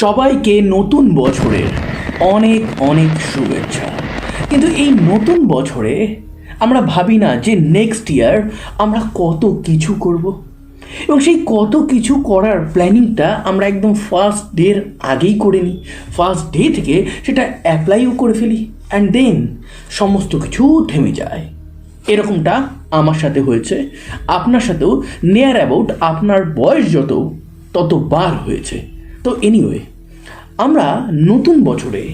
সবাইকে নতুন বছরের অনেক অনেক শুভেচ্ছা। কিন্তু এই নতুন বছরে আমরা ভাবি না যে নেক্সট ইয়ার আমরা কত কিছু করব। এবং সেই কত কিছু করার প্ল্যানিংটা আমরা একদম ফার্স্ট ডের আগেই করে নিই। ফার্স্ট ডে থেকে সেটা অ্যাপ্লাইও করে ফেলি। অ্যান্ড দেন সমস্ত কিছু থেমে যায়। এরকমটা আমার সাথে হয়েছে। আপনার সাথেও নিয়ার অ্যাবাউট আপনার বয়স যত, তত বার হয়েছে। তো এনিওয়ে আমরা নতুন বছরে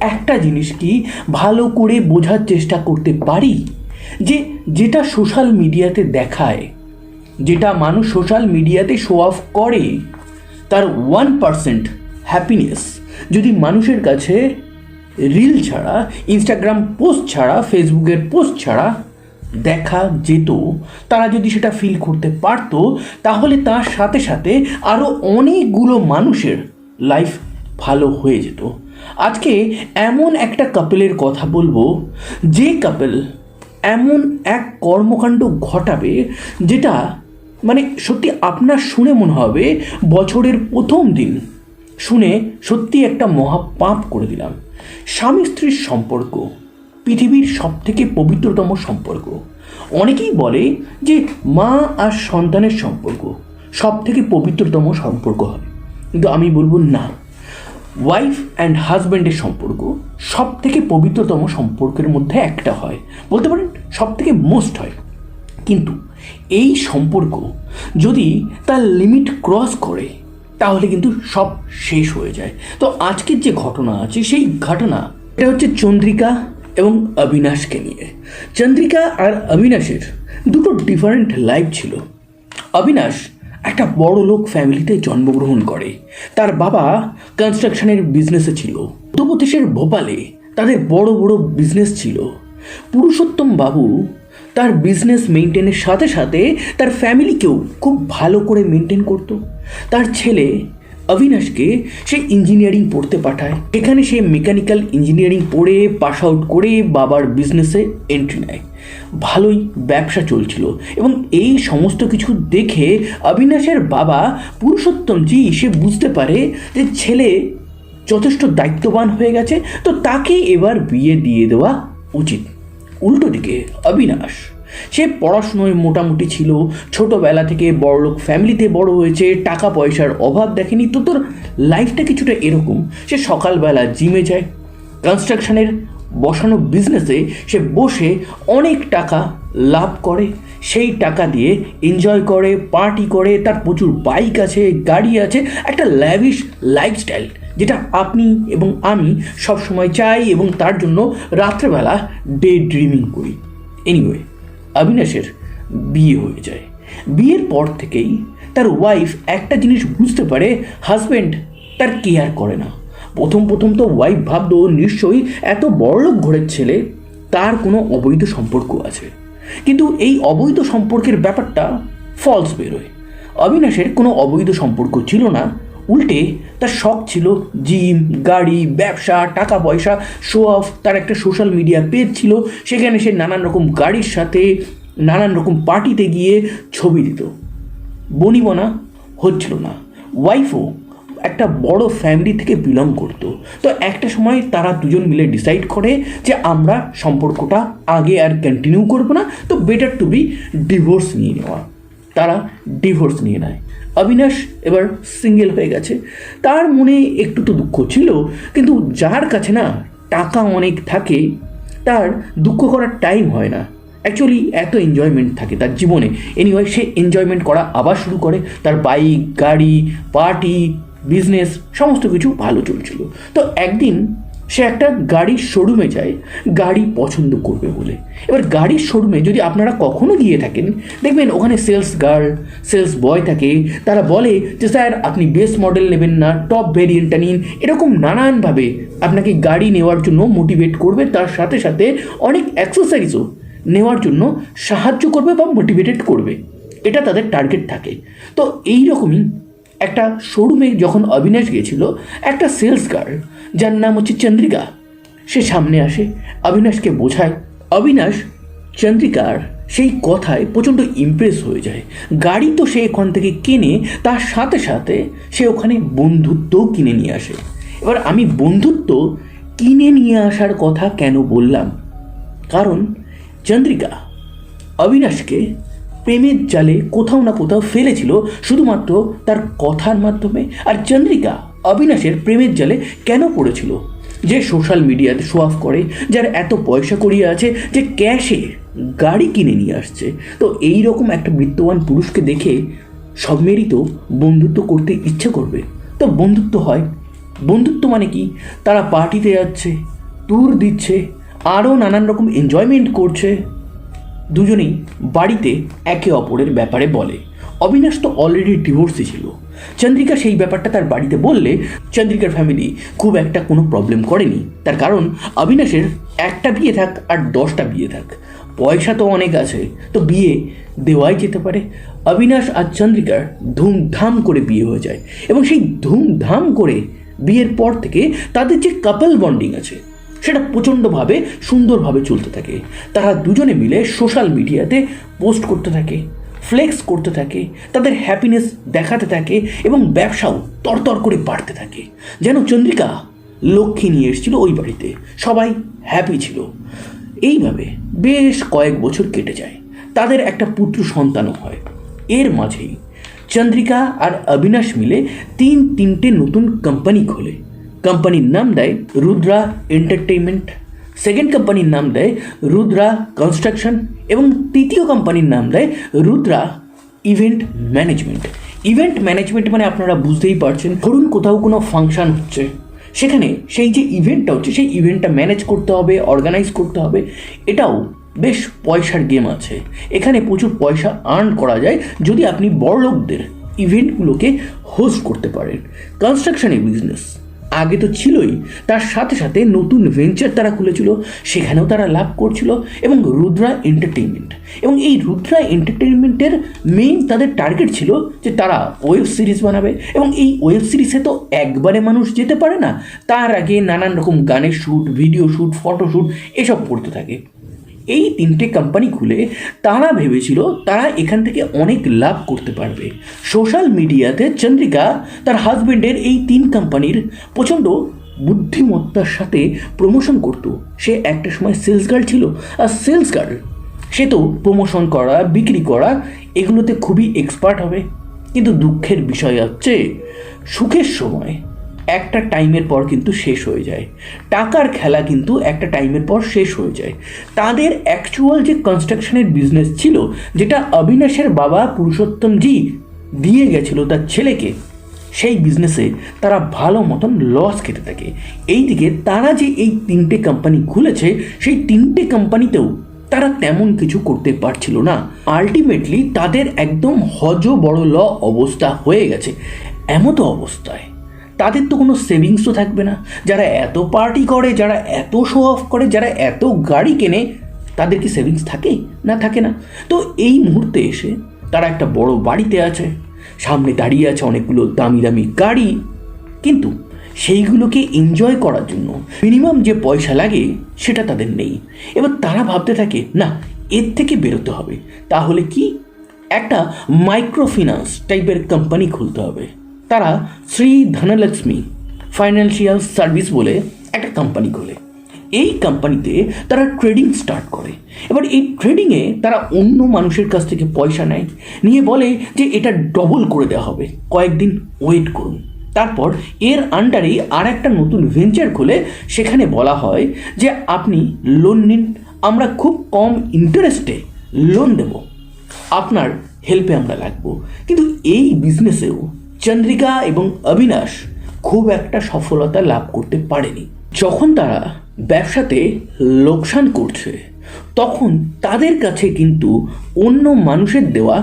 একটা জিনিস কি ভালো করে বোঝার চেষ্টা করতে পারি যে যেটা সোশ্যাল মিডিয়াতে দেখায়, যেটা মানুষ সোশ্যাল মিডিয়াতে শো অফ করে, তার ওয়ান পার্সেন্ট হ্যাপিনেস যদি মানুষের কাছে রিল ছাড়া ইনস্টাগ্রাম পোস্ট ছাড়া ফেসবুকের পোস্ট ছাড়া দেখা যেত, তারা যদি সেটা ফিল করতে পারতো, তাহলে তার সাথে সাথে আরও অনেকগুলো মানুষের লাইফ ভালো হয়ে যেত। আজকে এমন একটা কাপেলের কথা বলব, যে কাপেল এমন এক কর্মকাণ্ড ঘটাবে, যেটা মানে সত্যি আপনার শুনে মনে হবে, বছরের প্রথম দিন শুনে সত্যি একটা মহা পাপ করে দিলাম। স্বামী স্ত্রীর সম্পর্ক পৃথিবীর সব থেকে পবিত্রতম সম্পর্ক। অনেকেই বলে যে মা আর সন্তানের সম্পর্ক সব থেকে পবিত্রতম সম্পর্ক হয় কিন্তু আমি বলব না। ওয়াইফ অ্যান্ড হাজব্যান্ডের সম্পর্ক সব থেকে পবিত্রতম সম্পর্কের মধ্যে একটা হয়। বলতে পারেন সব থেকে মোস্ট হয়। কিন্তু এই সম্পর্ক যদি তার লিমিট ক্রস করে, তাহলে কিন্তু সব শেষ হয়ে যায়। তো আজকের যে ঘটনা আছে, সেই ঘটনা, এটা হচ্ছে চন্দ্রিকা এবং অবিনাশকে নিয়ে। চন্দ্রিকা আর অবিনাশের দুটো ডিফারেন্ট লাইফ ছিল। অবিনাশ একটা বড় লোক ফ্যামিলিতে জন্মগ্রহণ করে। তার বাবা কনস্ট্রাকশনের বিজনেসে ছিল। উত্তরপ্রদেশের ভোপালে তাদের বড় বড় বিজনেস ছিল। পুরুষোত্তম বাবু তার বিজনেস মেনটেনের সাথে সাথে তার ফ্যামিলিকেও খুব ভালো করে মেনটেন করতো। তার ছেলে অবিনাশকে সে ইঞ্জিনিয়ারিং পড়তে পাঠায়। এখানে সে মেকানিক্যাল ইঞ্জিনিয়ারিং পড়ে পাস আউট করে বাবার বিজনেসে এন্ট্রি নেয়। ভালোই ব্যবসা চলছিল এবং এই সমস্ত কিছু দেখে অবিনাশের বাবা পুরুষোত্তমজি সে বুঝতে পারে যে ছেলে যথেষ্ট দায়িত্ববান হয়ে গেছে, তো তাকে এবার বিয়ে দিয়ে দেওয়া উচিত। উল্টো দিকে অবিনাশ সে পড়াশুনোয় মোটামুটি ছিল। ছোটোবেলা থেকে বড়লোক ফ্যামিলিতে বড় হয়েছে টাকা পয়সার অভাব দেখেনি। তো তোর লাইফটা কিছুটা এরকম। সে সকালবেলা জিমে যায় কনস্ট্রাকশনের বসানো বিজনেসে সে বসে অনেক টাকা লাভ করে। সেই টাকা দিয়ে এনজয় করে পার্টি করে, তার প্রচুর বাইক আছে, গাড়ি আছে, একটা ল্যাভিশ লাইফস্টাইল যেটা আপনি এবং আমি সব সময় চাই এবং তার জন্য রাত্রেবেলা ডে ড্রিমিং করি। এনিওয়ে অবিনাশের বিয়ে হয়ে যায়। বিয়ের পর থেকেই তার ওয়াইফ একটা জিনিস বুঝতে পারে হাজব্যান্ড তার কেয়ার করে না। প্রথম প্রথম তো ওয়াইফ ভাবতো, নিশ্চয়ই এত বড়লোক ঘরের ছেলে, তার কোনো অবৈধ সম্পর্ক আছে। কিন্তু এই অবৈধ সম্পর্কের ব্যাপারটা ফলস বেরোয়। অবিনাশের কোনো অবৈধ সম্পর্ক ছিল না উল্টে তার শখ ছিল জিম, গাড়ি, ব্যবসা, টাকা পয়সা শো অফ তার একটা সোশ্যাল মিডিয়া পেজ ছিল। সেখানে সে নানান রকম গাড়ির সাথে, নানান রকম পার্টিতে গিয়ে ছবি দিত। বনিবনা হচ্ছিল না। ওয়াইফও একটা বড় ফ্যামিলি থেকে বিলং করতো। তো একটা সময় তারা দুজন মিলে ডিসাইড করে যে আমরা সম্পর্কটা আগে আর কন্টিনিউ করব না, তো বেটার টু বি ডিভোর্স নিয়ে নেওয়া। তারা ডিভোর্স নিয়ে নেয়। অবিনাশ এবার সিঙ্গেল হয়ে গেছে। তার মনে একটু তো দুঃখ ছিল, কিন্তু যার কাছে না টাকা অনেক থাকে, তার দুঃখ করার টাইম হয় না। অ্যাকচুয়ালি এত এনজয়মেন্ট থাকে তার জীবনে। এনিওয়ে সে এনজয়মেন্ট করা আবার শুরু করে। তার বাইক গাড়ি পার্টি বিজনেস সমস্ত কিছু ভালো চলছিল। তো একদিন সে একটা গাড়ির শোরুমে যায়, গাড়ি পছন্দ করবে বলে। এবার গাড়ির শোরুমে যদি আপনারা কখনো গিয়ে থাকেন, দেখবেন ওখানে সেলস গার্ল সেলস বয় থাকে। তারা বলে যে, স্যার, আপনি বেস্ট মডেল নেবেন না টপ ভেরিয়েন্টটা নিন। এরকম নানানভাবে আপনাকে গাড়ি নেওয়ার জন্য মোটিভেট করবে। তার সাথে সাথে অনেক এক্সারসাইজও নেওয়ার জন্য সাহায্য করবে বা মোটিভেটেড করবে। এটা তাদের টার্গেট থাকে। তো এই রকমই একটা শোরুমে যখন অবিনাশ গিয়েছিল, একটা সেলস গার্ল যার নাম হচ্ছে চন্দ্রিকা। সে সামনে আসে, অবিনাশকে বোঝায়, অবিনাশ, চন্দ্রিকার সেই কথায় প্রচণ্ড ইমপ্রেস হয়ে যায়। গাড়ি তো সে এখান থেকে কেনে, তার সাথে সাথে সে ওখানে বন্ধুত্বও কিনে নিয়ে আসে। এবার আমি বন্ধুত্ব কিনে নিয়ে আসার কথা কেন বললাম? কারণ চন্দ্রিকা অবিনাশকে প্রেমের জালে কোথাও না কোথাও ফেলেছিল, শুধুমাত্র তার কথার মাধ্যমে। আর চন্দ্রিকা অবিনাশের প্রেমের জালে কেন পড়েছিল? যে সোশ্যাল মিডিয়াতে শো অফ করে, যার এত পয়সা করিয়ে আছে, যে ক্যাশে গাড়ি কিনে নিয়ে আসছে। তো এই রকম একটা বিত্তবান পুরুষকে দেখে সব মেয়েরই তো বন্ধুত্ব করতে ইচ্ছে করবে। তো বন্ধুত্ব হয়। বন্ধুত্ব মানে কি? তারা পার্টিতে যাচ্ছে ট্যুর দিচ্ছে আরও নানান রকম এনজয়মেন্ট করছে। দুজনেই বাড়িতে একে অপরের ব্যাপারে বলে। অবিনাশ তো অলরেডি ডিভোর্সে ছিল। চন্দ্রিকা সেই ব্যাপারটা তার বাড়িতে বললে চন্দ্রিকার ফ্যামিলি খুব একটা কোনো প্রবলেম করেনি। তার কারণ অবিনাশের একটা বিয়ে থাক আর দশটা বিয়ে থাক। পয়সা তো অনেক আছে, তো বিয়ে দেওয়াই যেতে পারে। অবিনাশ আর চন্দ্রিকার ধুমধাম করে বিয়ে হয়ে যায় এবং সেই ধুমধাম করে বিয়ের পর থেকে তাদের যে কাপল বন্ডিং আছে, সেটা প্রচণ্ডভাবে সুন্দরভাবে চলতে থাকে। তারা দুজনে মিলে সোশ্যাল মিডিয়াতে পোস্ট করতে থাকে। ফ্লেক্স করতে থাকে, তাদের হ্যাপিনেস দেখাতে থাকে এবং ব্যবসাও তরতর করে বাড়তে থাকে। যেন চন্দ্রিকা লক্ষ্মী নিয়ে এসেছিল ওই বাড়িতে, সবাই হ্যাপি ছিল। এইভাবে বেশ কয়েক বছর কেটে যায়। তাদের একটা পুত্র সন্তানও হয়। এর মাঝেই চন্দ্রিকা আর অবিনাশ মিলে তিন তিনটে নতুন কোম্পানি খোলে। কোম্পানির নাম দেয় রুদ্রা এন্টারটেইনমেন্ট সেকেন্ড কোম্পানির নাম দেয় রুদ্রা কনস্ট্রাকশন এবং তৃতীয় কোম্পানির নাম দেয় Rudra event management event management মানে আপনারা বুঝতেই পারছেন, ধরুন কোথাও কোনো ফাংশন হচ্ছে, সেখানে সেই যে ইভেন্টটা হচ্ছে, সেই ইভেন্টটা ম্যানেজ করতে হবে অর্গানাইজ করতে হবে, এটাও বেশ পয়সার গেম আছে। এখানে প্রচুর পয়সা আর্ন করা যায় যদি আপনি বড়লোকদের ইভেন্টগুলোকে হোস্ট করতে পারেন। কনস্ট্রাকশনের বিজনেস আগে তো ছিলই। তার সাথে সাথে নতুন ভেঞ্চার তারা খুলেছিল, সেখানেও তারা লাভ করছিল এবং রুদ্রা এন্টারটেইনমেন্ট এবং এই রুদ্রা এন্টারটেইনমেন্টের মেইন তাদের টার্গেট ছিল যে তারা ওয়েব সিরিজ বানাবে এবং এই ওয়েব সিরিজে তো একবারে মানুষ যেতে পারে না। তার আগে নানান রকম গানের শ্যুট ভিডিও শ্যুট ফটোশ্যুট এসব করতে থাকে। এই তিনটে কোম্পানি খুলে তারা ভেবেছিল তারা এখান থেকে অনেক লাভ করতে পারবে। সোশ্যাল মিডিয়াতে চন্দ্রিকা তার হাজবেন্ডের এই তিন কোম্পানির প্রচণ্ড বুদ্ধিমত্তার সাথে প্রমোশন করত। সে একটা সময় সেলস গার্ল ছিল আর সেলস গার্ল সে তো প্রমোশন করা, বিক্রি করা এগুলোতে খুবই এক্সপার্ট হবে। কিন্তু দুঃখের বিষয় হচ্ছে, সুখের সময় একটা টাইমের পর কিন্তু শেষ হয়ে যায়। টাকার খেলা কিন্তু একটা টাইমের পর শেষ হয়ে যায়। তাদের অ্যাকচুয়াল যে কনস্ট্রাকশনের বিজনেস ছিল, যেটা অবিনাশের বাবা পুরুষোত্তম জি দিয়ে গেছিল তার ছেলেকে, সেই বিজনেসে তারা ভালো মতন লস খেতে থাকে। এইদিকে তারা যে এই তিনটে কোম্পানি খুলেছে, সেই তিনটে কোম্পানিতেও তারা তেমন কিছু করতে পারছিল না। আলটিমেটলি তাদের একদম হজ বড় ল অবস্থা হয়ে গেছে। এমতো অবস্থায় তাদের তো কোনো সেভিংসও থাকবে না। যারা এত পার্টি করে, যারা এত শো অফ করে, যারা এত গাড়ি কেনে, তাদের কি সেভিংস থাকে? না থাকে না। তো এই মুহূর্তে এসে তারা একটা বড় বাড়িতে আছে। সামনে দাঁড়িয়ে আছে অনেকগুলো দামি দামি গাড়ি। কিন্তু সেইগুলোকে এনজয় করার জন্য মিনিমাম যে পয়সা লাগে, সেটা তাদের নেই। এবার তারা ভাবতে থাকে, না, এর থেকে বেরোতে হবে। তাহলে কি? একটা মাইক্রো ফিন্যান্স টাইপের কোম্পানি খুলতে হবে। তারা শ্রী ধনলক্ষ্মী ফাইন্যান্সিয়াল সার্ভিস বলে একটা কোম্পানি খোলে। এই কোম্পানিতে তারা ট্রেডিং স্টার্ট করে। এবার এই ট্রেডিংয়ে তারা অন্য মানুষের কাছ থেকে পয়সা নেয়, নিয়ে বলে যে এটা ডবল করে দেওয়া হবে। কয়েকদিন ওয়েট করুন। তারপর এর আন্ডারেই আর একটা নতুন ভেঞ্চার খুলে, সেখানে বলা হয় যে আপনি লোন নিন, আমরা খুব কম ইন্টারেস্টে লোন দেব। আপনার হেল্পে আমরা লাগবো। কিন্তু এই বিজনেসেও চন্দ্রিকা এবং অবিনাশ খুব একটা সফলতা লাভ করতে পারেনি। যখন তারা ব্যবসাতে লোকসান করছে, তখন তাদের কাছে কিন্তু অন্য মানুষের দেওয়া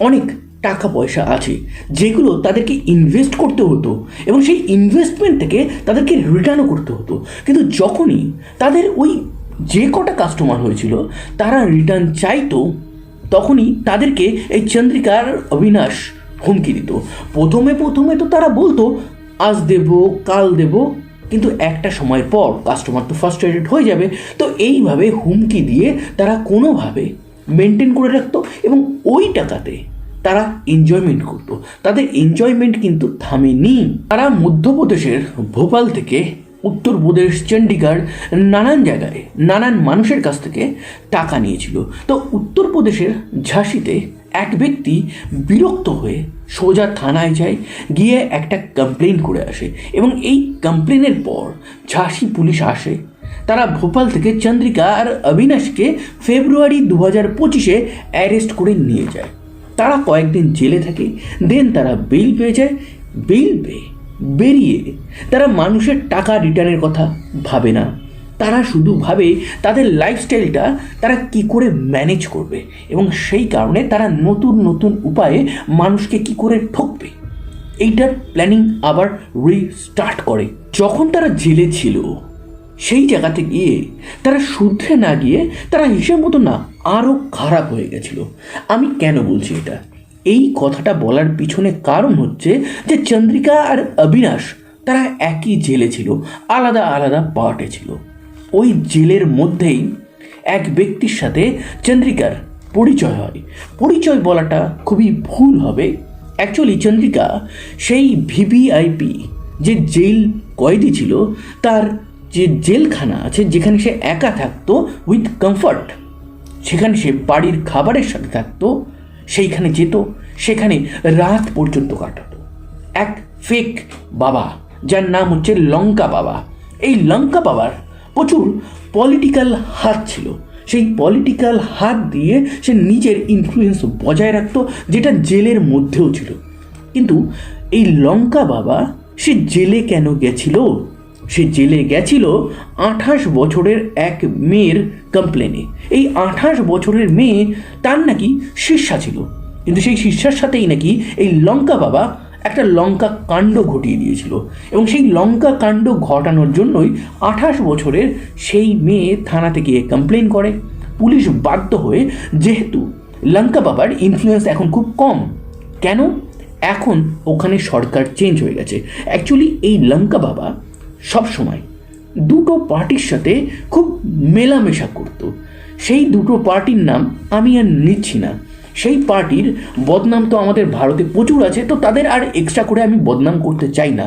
অনেক টাকা পয়সা আছে, যেগুলো তাদেরকে ইনভেস্ট করতে হতো এবং সেই ইনভেস্টমেন্ট থেকে তাদেরকে রিটার্নও করতে হতো। কিন্তু যখনই তাদের ওই যে কটা কাস্টমার হয়েছিল, তারা রিটার্ন চাইতো, তখনই তাদেরকে এই চন্দ্রিকার অবিনাশ হুমকি দিত। প্রথমে প্রথমে তো তারা বলতো, আজ দেব, কাল দেব। কিন্তু একটা সময় পর কাস্টমার তো ফার্স্ট্রেটেড হয়ে যাবে। তো এইভাবে হুমকি দিয়ে তারা কোনোভাবে মেনটেন করে রাখতো এবং ওই টাকাতে তারা এনজয়মেন্ট করতো। তাদের এনজয়মেন্ট কিন্তু থামেনি। তারা মধ্যপ্রদেশের ভোপাল থেকে উত্তরপ্রদেশ চণ্ডীগড় নানান জায়গায় নানান মানুষের কাছ থেকে টাকা নিয়েছিল। তো উত্তরপ্রদেশের ঝাঁসিতে এক ব্যক্তি বিরক্ত হয়ে সোজা থানায় যায়, গিয়ে একটা কমপ্লেন করে আসে এবং এই কমপ্লেনের পর ঝাঁসি পুলিশ আসে। তারা ভোপাল থেকে চন্দ্রিকা আর অবিনাশকে ফেব্রুয়ারি দু হাজার পঁচিশে অ্যারেস্ট করে নিয়ে যায়। তারা কয়েকদিন জেলে থাকে দেন তারা বেল পেয়ে যায়। বেল পেয়ে বেরিয়ে তারা মানুষের টাকা রিটার্নের কথা ভাবে না। তারা শুধু ভাবে তাদের লাইফস্টাইলটা তারা কি করে ম্যানেজ করবে এবং সেই কারণে তারা নতুন নতুন উপায়ে মানুষকে কি করে ঠকবে। এইটার প্ল্যানিং আবার রিস্টার্ট করে। যখন তারা জেলে ছিল, সেই জায়গাতে গিয়ে তারা শুধরে না গিয়ে তারা হিসেব মতো না আরও খারাপ হয়ে গেছিল। আমি কেন বলছি এটা? এই কথাটা বলার পিছনে কারণ হচ্ছে যে চন্দ্রিকা আর অবিনাশ তারা একই জেলে ছিল, আলাদা আলাদা পার্টে ছিল। ওই জেলের মধ্যেই এক ব্যক্তির সাথে চন্দ্রিকার পরিচয় হয়। পরিচয় বলাটা খুবই ভুল হবে। অ্যাকচুয়ালি চন্দ্রিকা সেই ভিভিআইপি যে জেল কয়েদি ছিল, তার যে জেলখানা আছে, যেখানে সে একা থাকতো উইথ কমফর্ট সেখানে সে বাড়ির খাবারের সাথে থাকতো, সেইখানে যেত, সেখানে রাত পর্যন্ত কাটাতো। এক ফেক বাবা, যার নাম হচ্ছে লঙ্কা বাবা। এই লঙ্কা বাবার প্রচুর পলিটিক্যাল হাত ছিল। সেই পলিটিক্যাল হাত দিয়ে সে নিজের ইনফ্লুয়েন্স বজায় রাখতো, যেটা জেলের মধ্যেও ছিল। কিন্তু এই লঙ্কা বাবা, সে জেলে কেন গেছিল? সে জেলে গেছিল আঠাশ বছরের এক মেয়ের কমপ্লেনে এই আঠাশ বছরের মেয়ে তার নাকি শিষ্যা ছিল। কিন্তু সেই শিষ্যার সাথেই নাকি এই লঙ্কা বাবা একটা লঙ্কা কাণ্ড ঘটিয়ে দিয়েছিল এবং সেই লঙ্কা কাণ্ড ঘটানোর জন্যই আঠাশ বছরের সেই মেয়ে থানাতে গিয়ে কমপ্লেন করে। পুলিশ বাধ্য হয়ে, যেহেতু লঙ্কা বাবার ইনফ্লুয়েন্স এখন খুব কম, কেন? এখন ওখানে সরকার চেঞ্জ হয়ে গেছে। অ্যাকচুয়ালি এই লঙ্কা বাবা সব সময় দুটো পার্টির সাথে খুব মেলামেশা করতো। সেই দুটো পার্টির নাম আমি আর নিচ্ছি না। সেই পার্টির বদনাম তো আমাদের ভারতে প্রচুর আছে, তো তাদের আর এক্সট্রা করে আমি বদনাম করতে চাই না।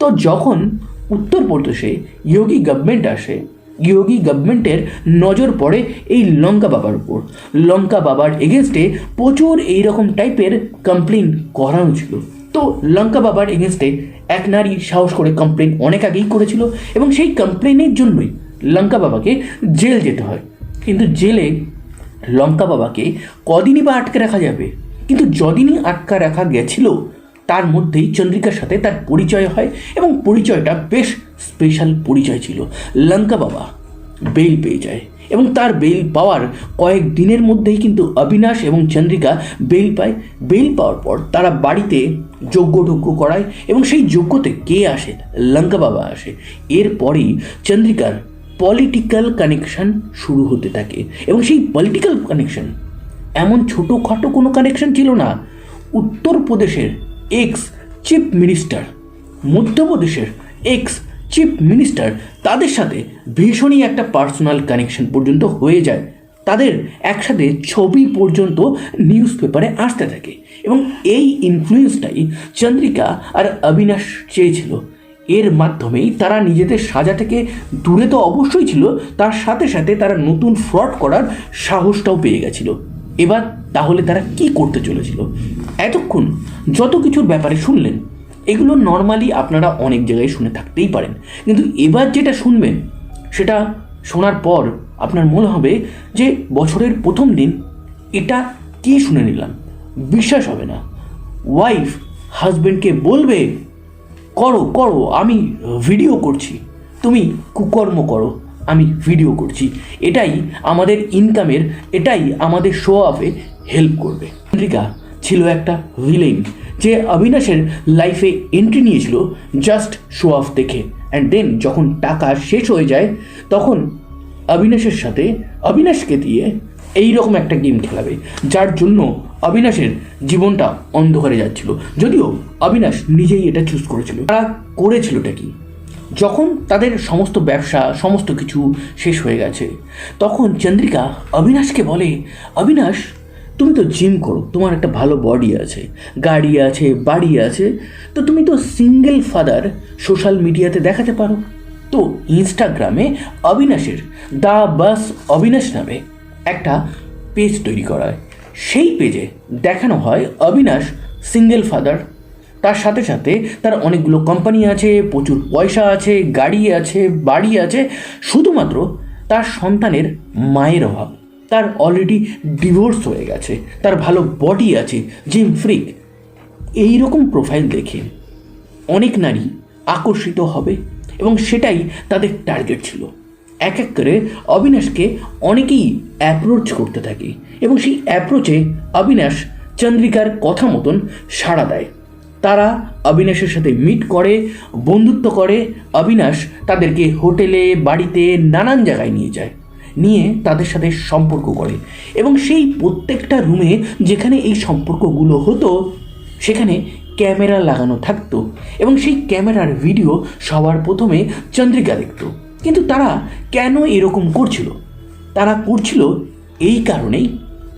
তো যখন উত্তরপ্রদেশে ইয়োগী গভর্নমেন্ট আসে ইয়োগী গভর্নমেন্টের নজর পড়ে এই লঙ্কা বাবার উপর। লঙ্কা বাবার এগেনস্টে প্রচুর এই রকম টাইপের কমপ্লেন করানো ছিল। তো লঙ্কা বাবার এগেনস্টে এক নারী সাহস করে কমপ্লেন অনেক আগেই করেছিল এবং সেই কমপ্লেনের জন্যই লঙ্কা বাবাকে জেল যেতে হয়। কিন্তু জেলে লঙ্কা বাবাকে কদিনই বা আটকে রাখা যাবে? কিন্তু যদিনই আটকা রাখা গেছিল, তার মধ্যেই চন্দ্রিকার সাথে তার পরিচয় হয় এবং পরিচয়টা বেশ স্পেশাল পরিচয় ছিল। লঙ্কা বাবা বেল পেয়ে যায় এবং তার বেল পাওয়ার কয়েক দিনের মধ্যেই কিন্তু অবিনাশ এবং চন্দ্রিকা বেল পায়। বেল পাওয়ার পর তারা বাড়িতে যজ্ঞ টজ্ঞ করায় এবং সেই যজ্ঞতে কে আসে? লঙ্কা বাবা আসে। এরপরেই চন্দ্রিকার পলিটিক্যাল কানেকশন শুরু হতে থাকে। এবং সেই পলিটিক্যাল কানেকশন এমন ছোটোখাটো কোনো কানেকশন ছিল না। উত্তরপ্রদেশের এক্স চিফ মিনিস্টার মধ্যপ্রদেশের এক্স চিফ মিনিস্টার তাদের সাথে ভীষণই একটা পার্সোনাল কানেকশন পর্যন্ত হয়ে যায়। তাদের একসাথে ছবি পর্যন্ত নিউজ পেপারে আসতে থাকে। এবং এই ইনফ্লুয়েন্সটাই চন্দ্রিকা আর অবিনাশ চেয়েছিল এর মাধ্যমেই তারা নিজেদের সাজা থেকে দূরে তো অবশ্যই ছিল, তার সাথে সাথে তারা নতুন ফ্রড করার সাহসটাও পেয়ে গেছিল। এবার তাহলে তারা কি করতে চলেছিল? এতক্ষণ যত কিছুর ব্যাপারে শুনলেন, এগুলো নর্মালি আপনারা অনেক জায়গায় শুনে থাকতেই পারেন। কিন্তু এবার যেটা শুনবেন, সেটা শোনার পর আপনার মনে হবে যে বছরের প্রথম দিন এটা কি শুনে নিলাম? বিশ্বাস হবে না। ওয়াইফ হাজব্যান্ডকে বলবে করো করো, আমি ভিডিও করছি। তুমি কুকর্ম করো, আমি ভিডিও করছি। এটাই আমাদের ইনকামের এটাই আমাদের শো অফে হেল্প করবে। চন্দ্রিকা ছিল একটা ভিলেন যে অবিনাশের লাইফে এন্ট্রি নিয়েছিল জাস্ট শো অফ দেখে। অ্যান্ড দেন যখন টাকা শেষ হয়ে যায়, তখন অবিনাশের সাথে অবিনাশকে দিয়ে এই রকম একটা গেম খেলাবে, যার জন্য অবিনাশের জীবনটা অন্ধকারে যাচ্ছিল। যদিও অবিনাশ নিজেই এটা চুজ করেছিল। তারা করেছিলটা কি? যখন তাদের সমস্ত ব্যবসা, সমস্ত কিছু শেষ হয়ে গেছে, তখন চন্দ্রিকা অবিনাশকে বলে, অবিনাশ, তুমি তো জিম করো, তোমার একটা ভালো বডি আছে, গাড়ি আছে, বাড়ি আছে, তো তুমি তো সিঙ্গেল ফাদার সোশ্যাল মিডিয়াতে দেখাতে পারো। তো ইনস্টাগ্রামে অবিনাশের দা বাস অবিনাশ নামে একটা পেজ তৈরি করা হয়। সেই পেজে দেখানো হয় অবিনাশ সিঙ্গেল ফাদার তার সাথে সাথে তার অনেকগুলো কোম্পানি আছে, প্রচুর পয়সা আছে, গাড়ি আছে, বাড়ি আছে। শুধুমাত্র তার সন্তানের মায়ের অভাব। তার অলরেডি ডিভোর্স হয়ে গেছে। তার ভালো বডি আছে জিম ফ্রিক এই রকম প্রোফাইল দেখে অনেক নারী আকর্ষিত হবে এবং সেটাই তাদের টার্গেট ছিল। এক এক করে অবিনাশকে অনেকেই অ্যাপ্রোচ করতে থাকে এবং সেই অ্যাপ্রোচে অবিনাশ চন্দ্রিকার কথা মতন সাড়া দেয়। তারা অবিনাশের সাথে মিট করে, বন্ধুত্ব করে, অবিনাশ তাদেরকে হোটেলে বাড়িতে নানান জায়গায় নিয়ে যায়, নিয়ে তাদের সাথে সম্পর্ক করে এবং সেই প্রত্যেকটা রুমে যেখানে এই সম্পর্কগুলো হতো, সেখানে ক্যামেরা লাগানো থাকতো এবং সেই ক্যামেরার ভিডিও সবার প্রথমে চন্দ্রিকা দেখতো। কিন্তু তারা কেন এরকম করছিল? তারা করছিল এই কারণেই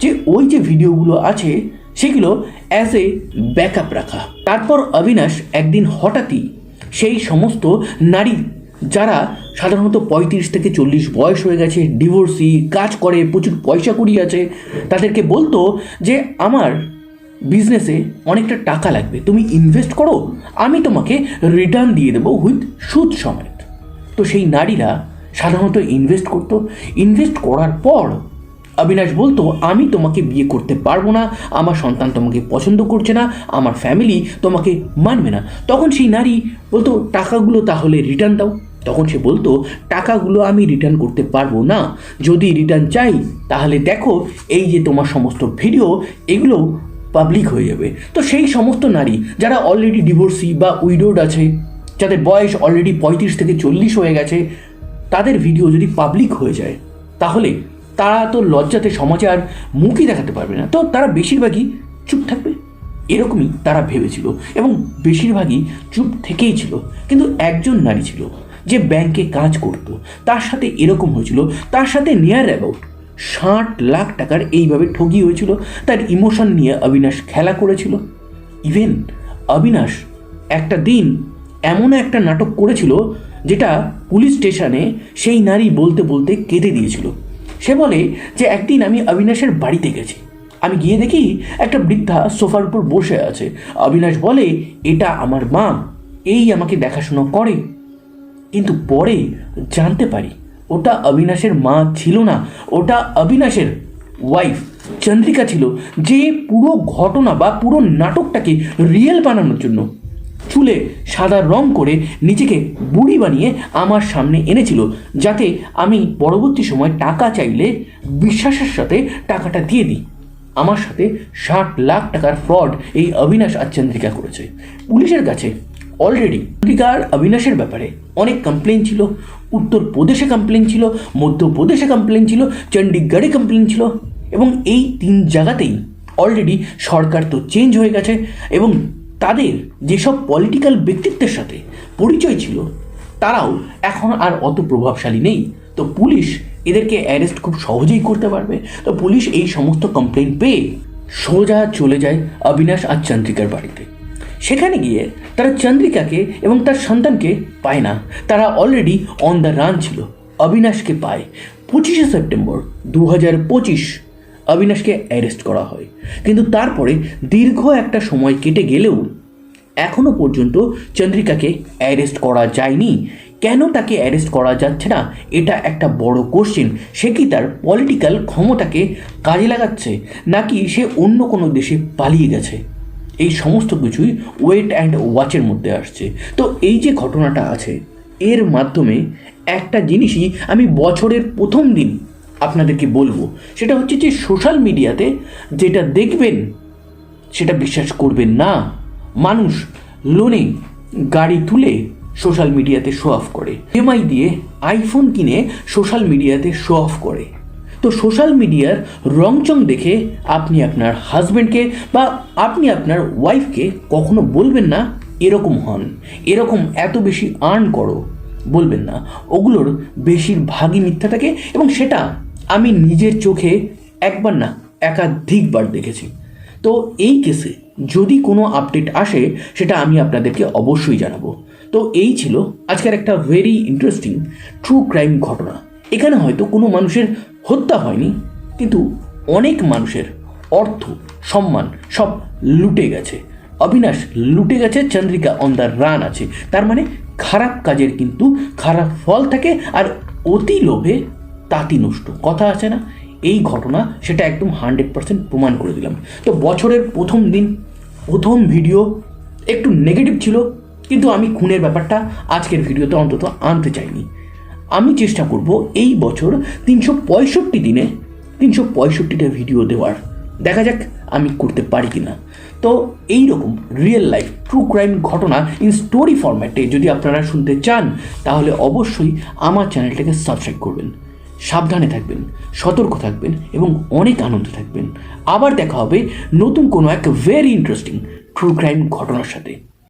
যে ওই যে ভিডিওগুলো আছে সেগুলো অ্যাজ এ ব্যাকআপ রাখা। তারপর অবিনাশ একদিন হঠাৎই সেই সমস্ত নারী যারা সাধারণত পঁয়ত্রিশ থেকে চল্লিশ বয়স হয়ে গেছে ডিভোর্সি কাজ করে, প্রচুর পয়সা কুড়ি আছে, তাদেরকে বলতো যে আমার বিজনেসে অনেকটা টাকা লাগবে, তুমি ইনভেস্ট করো, আমি তোমাকে রিটার্ন দিয়ে দেবো উইথ সুদ সমেত। তো সেই নারীরা সাধারণত ইনভেস্ট করতো। ইনভেস্ট করার পর অবিনাশ বলতো, আমি তোমাকে বিয়ে করতে পারব না, আমার সন্তান তোমাকে পছন্দ করছে না, আমার ফ্যামিলি তোমাকে মানবে না। তখন সেই নারী বলতো, টাকাগুলো তাহলে রিটার্ন দাও। তখন সে বলতো, টাকাগুলো আমি রিটার্ন করতে পারব না। যদি রিটার্ন চাই, তাহলে দেখো, এই যে তোমার সমস্ত ভিডিও এগুলো পাবলিক হয়ে যাবে। তো সেই সমস্ত নারী, যারা অলরেডি ডিভোর্সি বা উইডোড আছে যাদের বয়স অলরেডি পঁয়ত্রিশ থেকে চল্লিশ হয়ে গেছে, তাদের ভিডিও যদি পাবলিক হয়ে যায়, তাহলে তারা তো লজ্জাতে সমাজে আর মুখই দেখাতে পারবে না। তো তারা বেশিরভাগই চুপ থাকবে। এরকমই তারা ভেবেছিল এবং বেশিরভাগই চুপ থেকেই ছিল। কিন্তু একজন নারী ছিল যে ব্যাংকে কাজ করত। তার সাথে এরকম হয়েছিল, তার সাথে নিয়ার অ্যাবাউট ষাট লাখ টাকার এইভাবে ঠগি হয়েছিল। তার ইমোশন নিয়ে অবিনাশ খেলা করেছিল। ইভেন অবিনাশ একটা দিন এমন একটা নাটক করেছিল যেটা পুলিশ স্টেশনে সেই নারী বলতে বলতে কেঁদে দিয়েছিল। সে বলে যে, একদিন আমি অবিনাশের বাড়িতে গেছি। আমি গিয়ে দেখি একটা বৃদ্ধা সোফার উপর বসে আছে। অবিনাশ বলে, এটা আমার মা। এই আমাকে দেখাশোনা করে। কিন্তু পরে জানতে পারি, ওটা অবিনাশের মা ছিল না। ওটা অবিনাশের ওয়াইফ চন্দ্রিকা ছিল, যে পুরো ঘটনা বা পুরো নাটকটাকে রিয়েল বানানোর জন্য চুলে সাদা রং করে নিজেকে বুড়ি বানিয়ে আমার সামনে এনেছিল, যাতে আমি পরবর্তী সময় টাকা চাইলে বিশ্বাসের সাথে টাকাটা দিয়ে দিই। আমার সাথে ষাট লাখ টাকার ফ্রড এই অবিনাশ আর চন্দ্রিকা করেছে। পুলিশের কাছে অলরেডি চন্দ্রিকার অবিনাশের ব্যাপারে অনেক কমপ্লেন ছিল, উত্তরপ্রদেশে কমপ্লেন ছিল, মধ্যপ্রদেশে কমপ্লেন ছিল, চণ্ডীগড়ে কমপ্লেন ছিল এবং এই তিন জায়গাতেই অলরেডি সরকার তো চেঞ্জ হয়ে গেছে এবং তাদের যেসব পলিটিক্যাল ব্যক্তিত্বের সাথে পরিচয় ছিল, তারাও এখন আর অত প্রভাবশালী নেই। তো পুলিশ এদেরকে অ্যারেস্ট খুব সহজেই করতে পারবে। তো পুলিশ এই সমস্ত কমপ্লেন পেয়ে সোজা চলে যায় অবিনাশ আর চন্দ্রিকার বাড়িতে। সেখানে গিয়ে তারা চন্দ্রিকাকে এবং তার সন্তানকে পায় না। তারা অলরেডি অন দ্য রান ছিল। অবিনাশকে পায় পঁচিশে সেপ্টেম্বর দু হাজার পঁচিশ। অবিনাশকে অ্যারেস্ট করা হয়। কিন্তু তারপরে দীর্ঘ একটা সময় কেটে গেলেও এখনও পর্যন্ত চন্দ্রিকাকে অ্যারেস্ট করা যায়নি। কেন তাকে অ্যারেস্ট করা যাচ্ছে না? এটা একটা বড় কোশ্চেন সে কি তার পলিটিক্যাল ক্ষমতাকে কাজে লাগাচ্ছে, নাকি সে অন্য কোনো দেশে পালিয়ে গেছে? এই সমস্ত কিছুই ওয়েট অ্যান্ড ওয়াচের মধ্যে আসছে। তো এই যে ঘটনাটা আছে, এর মাধ্যমে একটা জিনিসই আমি বছরের প্রথম দিন আপনাদেরকে বলব, সেটা হচ্ছে যে সোশ্যাল মিডিয়াতে যেটা দেখবেন, সেটা বিশ্বাস করবেন না। মানুষ লোনে গাড়ি তুলে সোশ্যাল মিডিয়াতে শো অফ করে। ইএমআই দিয়ে আইফোন কিনে সোশ্যাল মিডিয়াতে শো অফ করে। তো সোশ্যাল মিডিয়ার রংচং দেখে আপনি আপনার হাজব্যান্ডকে বা আপনি আপনার ওয়াইফকে কখনো বলবেন না, এরকম হন, এরকম এত বেশি আর্ন করো। বলবেন না। ওগুলোর বেশিরভাগই মিথ্যা থাকে এবং সেটা আমি নিজের চোখে একবার না একাধিকবার দেখেছি। তো এই কেসে যদি কোনো আপডেট আসে, সেটা আমি আপনাদেরকে অবশ্যই জানাব। তো এই ছিল আজকের একটা ভেরি ইন্টারেস্টিং ট্রু ক্রাইম ঘটনা। এখানে হয়তো কোনো মানুষের হত্যা হয়নি, কিন্তু অনেক মানুষের অর্থ, সম্মান সব লুটে গেছে। অবিনাশ লুটে গেছে, চন্দ্রিকা অন দ্য রান আছে। তার মানে খারাপ কাজের কিন্তু খারাপ ফল থাকে, আর অতি লোভে তাঁতি নষ্ট। কথা আছে না? এই ঘটনা সেটা একদম হান্ড্রেড পার্সেন্ট প্রমাণ করে দিলাম। তো বছরের প্রথম দিন, প্রথম ভিডিও একটু নেগেটিভ ছিল, কিন্তু আমি খুনের ব্যাপারটা আজকের ভিডিওতে অন্তত আনতে চাইনি। আমি চেষ্টা করব এই বছর তিনশো পঁয়ষট্টি দিনে, তিনশো পঁয়ষট্টিটা ভিডিও দেওয়ার। দেখা যাক আমি করতে পারি কি না তো এই রকম রিয়েল লাইফ ট্রু ক্রাইম ঘটনা ইন স্টোরি ফরম্যাটে যদি আপনারা শুনতে চান, তাহলে অবশ্যই আমার চ্যানেলটাকে সাবস্ক্রাইব করবেন। সাবধানে থাকবেন, সতর্ক থাকবেন এবং অনেক আনন্দ থাকবেন। আবার দেখা হবে নতুন কোনো এক ভেরি ইন্টারেস্টিং ট্রু ক্রাইম ঘটনার সাথে।